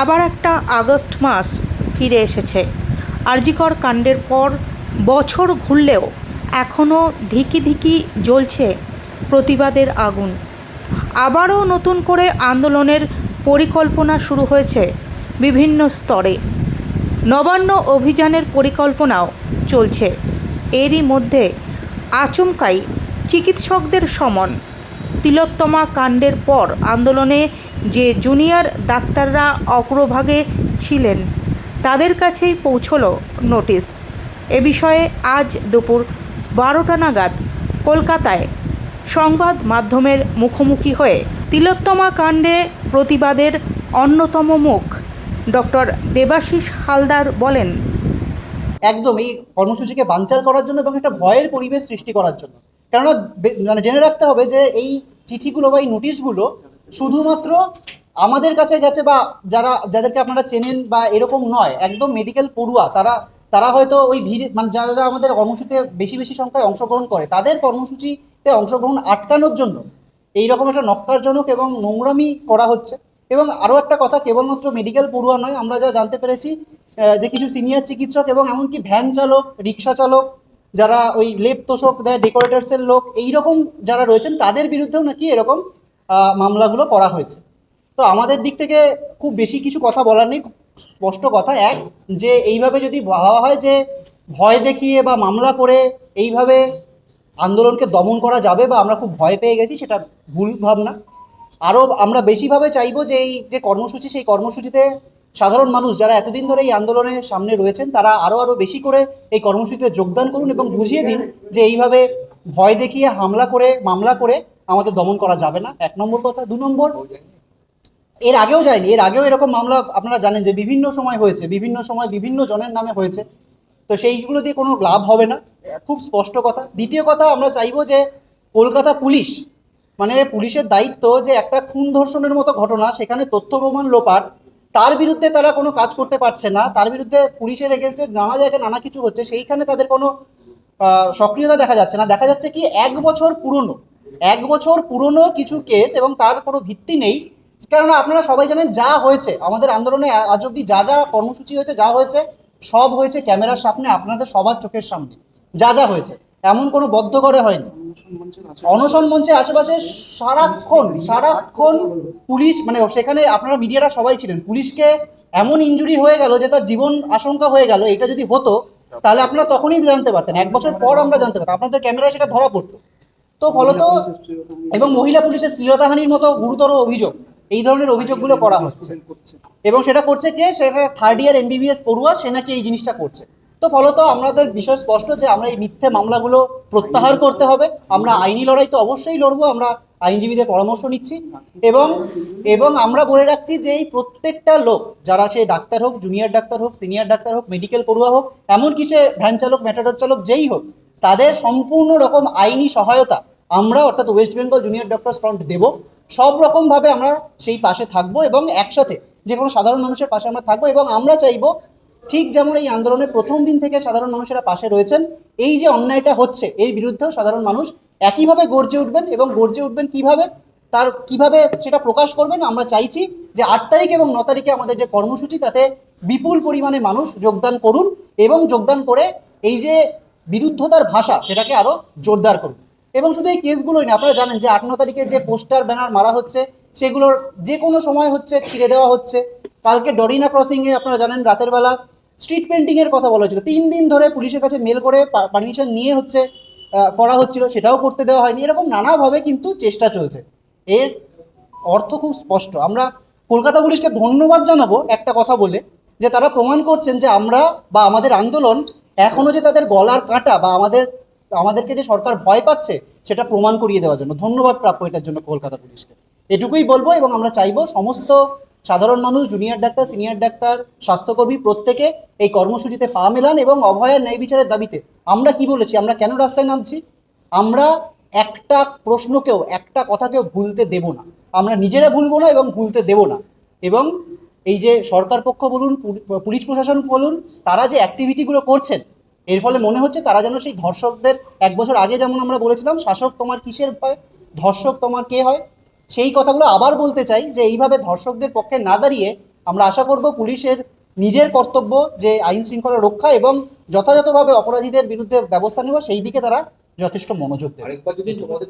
আবার একটা আগস্ট মাস ফিরে এসেছে। আরজিকর কাণ্ডের পর বছর ঘুরলেও এখনও ধিকি ধিকি জ্বলছে প্রতিবাদের আগুন। আবারও নতুন করে আন্দোলনের পরিকল্পনা শুরু হয়েছে বিভিন্ন স্তরে। নবান্ন অভিযানের পরিকল্পনাও চলছে। এরই মধ্যে আচমকাই চিকিৎসকদের সমন। তিলোত্তমা কাণ্ডের পর আন্দোলনে যে জুনিয়র ডাক্তাররা অগ্রভাগে ছিলেন, তাদের কাছেই পৌঁছল নোটিশ। এ বিষয়ে আজ দুপুর বারোটা নাগাদ কলকাতায় সংবাদ মাধ্যমের মুখোমুখি হয়ে তিলোত্তমা কাণ্ডে প্রতিবাদের অন্যতম মুখ ডক্টর দেবাশিস হালদার বলেন একদম এই কর্মসূচিকে বানচাল করার জন্য এবং একটা ভয়ের পরিবেশ সৃষ্টি করার জন্য। কেননা মানে জেনে রাখতে হবে যে এই চিঠিগুলো বা এই নোটিশগুলো শুধুমাত্র আমাদের কাছে গেছে বা যারা, যাদেরকে আপনারা চেনেন বা এরকম নয়, একদম মেডিকেল পড়ুয়া, তারা তারা হয়তো ওই ভিড় মানে যারা যারা আমাদের কর্মসূচিতে বেশি বেশি সংখ্যায় অংশগ্রহণ করে, তাদের কর্মসূচিতে অংশগ্রহণ আটকানোর জন্য এই রকম একটা নক্কারজনক এবং নোংরামি করা হচ্ছে। এবং আরও একটা কথা, কেবলমাত্র মেডিকেল পড়ুয়া নয়, আমরা যা জানতে পেরেছি যে কিছু সিনিয়র চিকিৎসক এবং এমনকি ভ্যান চালক, রিক্সা চালক যারা ওই লেপ তোষক দেয় ডেকোরেটার্সের লোক এই রকম যারা রয়েছেন, তাদের বিরুদ্ধেও নাকি এরকম মামলাগুলো করা হয়েছে। তো আমাদের দিক থেকে খুব বেশি কিছু কথা বলার নেই স্পষ্ট কথা এক, যে এইভাবে যদি ভাবা হয় যে ভয় দেখিয়ে বা মামলা করে এইভাবে আন্দোলনকে দমন করা যাবে বা আমরা খুব ভয় পেয়ে গেছি, সেটা ভুল ভাবনা। আরও আমরা বেশিভাবে চাইব যে এই যে কর্মসূচি, সেই কর্মসূচিতে সাধারণ মানুষ যারা এতদিন ধরে এই আন্দোলনের সামনে রয়েছেন, তারা আরও আরও বেশি করে এই কর্মসূচিতে যোগদান করুন এবং বুঝিয়ে দিন যে এইভাবে ভয় দেখিয়ে হামলা করে, মামলা করে আমাদের দমন করা যাবে না। এক নম্বর কথা। দু নম্বর, এর আগেও যায়নি। এর আগেও এরকম মামলা আপনারা জানেন যে বিভিন্ন সময় হয়েছে, বিভিন্ন সময় বিভিন্ন জনের নামে হয়েছে। তো সেইগুলো দিয়ে কোনো লাভ হবে না। খুব স্পষ্ট কথা। দ্বিতীয় কথা, আমরা চাইব যে কলকাতা পুলিশ মানে পুলিশের দায়িত্ব যে একটা খুন ধর্ষণের মতো ঘটনা, সেখানে তথ্য প্রমাণ লোপাট তার বিরুদ্ধে তারা কোনো কাজ করতে পারছে না। তার বিরুদ্ধে পুলিশের এগেনস্টে নানা জায়গায় নানা কিছু হচ্ছে। সেইখানে তাদের কোনো সক্রিয়তা দেখা যাচ্ছে না। দেখা যাচ্ছে কি, এক বছর পুরনো, এক বছর পুরনো কিছু কেস এবং তার কোনো ভিত্তি নেই। কেননা আপনারা সবাই জানেন যা হয়েছে। আমাদের আন্দোলনে আজ অব্দি যা যা কর্মসূচি হয়েছে, যা হয়েছে, সব হয়েছে ক্যামেরার সামনে, আপনাদের সবার চোখের সামনে। যা যা হয়েছে। এমন কোনো বদ্ধ করে হয়নি। অনশন মঞ্চের আশেপাশে সারাক্ষণ সারাক্ষণ পুলিশ মানে সেখানে আপনারা মিডিয়ারা সবাই ছিলেন। পুলিশকে এমন ইনজুরি হয়ে গেল যে তার জীবন আশঙ্কা হয়ে গেল, এটা যদি হতো, তাহলে আপনারা তখনই জানতে পারতেন। এক বছর পর আমরা জানতে পারতাম। আপনাদের ক্যামেরায় সেটা ধরা পড়তো। তো ফলত এবং মহিলা পুলিশের শ্লীলতাহানির মতো গুরুতর অভিযোগ, এই ধরনের অভিযোগগুলো করা হচ্ছে। এবং সেটা করছে কে? সেটা থার্ড ইয়ার এমবিবিএস পড়ুয়া, সে নাকি এই জিনিসটা করছে। তো ফলত আমাদের বিষয় স্পষ্ট যে আমরা এই মিথ্যে মামলাগুলো প্রত্যাহার করতে হবে। আমরা আইনি লড়াই তো অবশ্যই লড়বো, আমরা আইনজীবীদের পরামর্শ নিচ্ছি এবং এবং আমরা বলে রাখছি যে এই প্রত্যেকটা লোক, যারা সে ডাক্তার হোক জুনিয়র ডাক্তার হোক সিনিয়র ডাক্তার হোক মেডিকেল পড়ুয়া হোক, এমনকি সে ভ্যান চালক ম্যাটাডর চালক, যেই হোক, তাদের সম্পূর্ণ রকম আইনি সহায়তা আমরা অর্থাৎ West Bengal Junior Doctor Front দেব। সব রকমভাবে আমরা সেই পাশে থাকব এবং একসাথে যে কোনো সাধারণ মানুষের পাশে আমরা থাকব এবং আমরা চাইব ঠিক যেমন এই আন্দোলনের প্রথম দিন থেকে সাধারণ মানুষেরা পাশে রয়েছেন, এই যে অন্যায়টা হচ্ছে, এর বিরুদ্ধেও সাধারণ মানুষ একইভাবে গর্জে উঠবেন এবং গর্জে উঠবেন কীভাবে? তার কীভাবে সেটা প্রকাশ করবেন? আমরা চাইছি যে আট তারিখ এবং ন তারিখে আমাদের যে কর্মসূচি, তাতে বিপুল পরিমাণে মানুষ যোগদান করুন এবং যোগদান করে এই যে বিরুদ্ধতার ভাষা, সেটাকে আরও জোরদার করুন। এবং শুধু এই কেসগুলোই না, আপনারা জানেন যে আট, ন তারিখে যে পোস্টার, ব্যানার মারা হচ্ছে সেগুলোর যে কোনো সময় হচ্ছে ছিঁড়ে দেওয়া হচ্ছে। কালকে ডরিনা ক্রসিংয়ে আপনারা জানেন রাতের বেলা স্ট্রিট পেন্টিংয়ের কথা বলা হয়েছিল। তিন দিন ধরে পুলিশের কাছে মেল করে পারমিশন নিয়ে হচ্ছে করা হচ্ছিল। সেটাও করতে দেওয়া হয়নি। এরকম নানাভাবে কিন্তু চেষ্টা চলছে। এর অর্থ খুব স্পষ্ট। আমরা কলকাতা পুলিশকে ধন্যবাদ জানাব একটা কথা বলে, যে তারা প্রমাণ করছেন যে আমরা বা আমাদের আন্দোলন এখনও যে তাদের গলার কাঁটা বা আমাদের, আমাদেরকে যে সরকার ভয় পাচ্ছে, সেটা প্রমাণ করিয়ে দেওয়ার জন্য। ধন্যবাদ প্রাপ্য এটার জন্য কলকাতা পুলিশকে। এটুকুই বলব এবং আমরা চাইব সমস্ত সাধারণ মানুষ জুনিয়র ডাক্তার সিনিয়র ডাক্তার, স্বাস্থ্যকর্মী প্রত্যেকে এই কর্মসূচিতে পা মেলান এবং অভয়ের ন্যায় বিচারের দাবিতে। আমরা কি বলেছি? আমরা কেন রাস্তায় নামছি? আমরা একটা প্রশ্নকেও, একটা কথাকেও ভুলতে দেব না। আমরা নিজেরা ভুলবো না এবং ভুলতে দেব না। এবং এই যে সরকার পক্ষ বলুন পুলিশ প্রশাসন বলুন, তারা যে অ্যাক্টিভিটিগুলো করছেন, এর ফলে মনে হচ্ছে তারা যেন সেই ধর্ষকদের, এক বছর আগে যেমন আমরা বলেছিলাম, শাসক তোমার কিসের ভয়? ধর্ষক তোমার কে হয়? সেই কথাগুলো আবার বলতে চাই যে এইভাবে ধর্ষকদের পক্ষে না দাঁড়িয়ে আমরা আশা করব পুলিশের নিজের কর্তব্য যে আইন শৃঙ্খলা রক্ষা এবং যথাযথভাবে অপরাধীদের বিরুদ্ধে ব্যবস্থা নেওয়া, সেই দিকে তারা যথেষ্ট মনোযোগ তোমাদের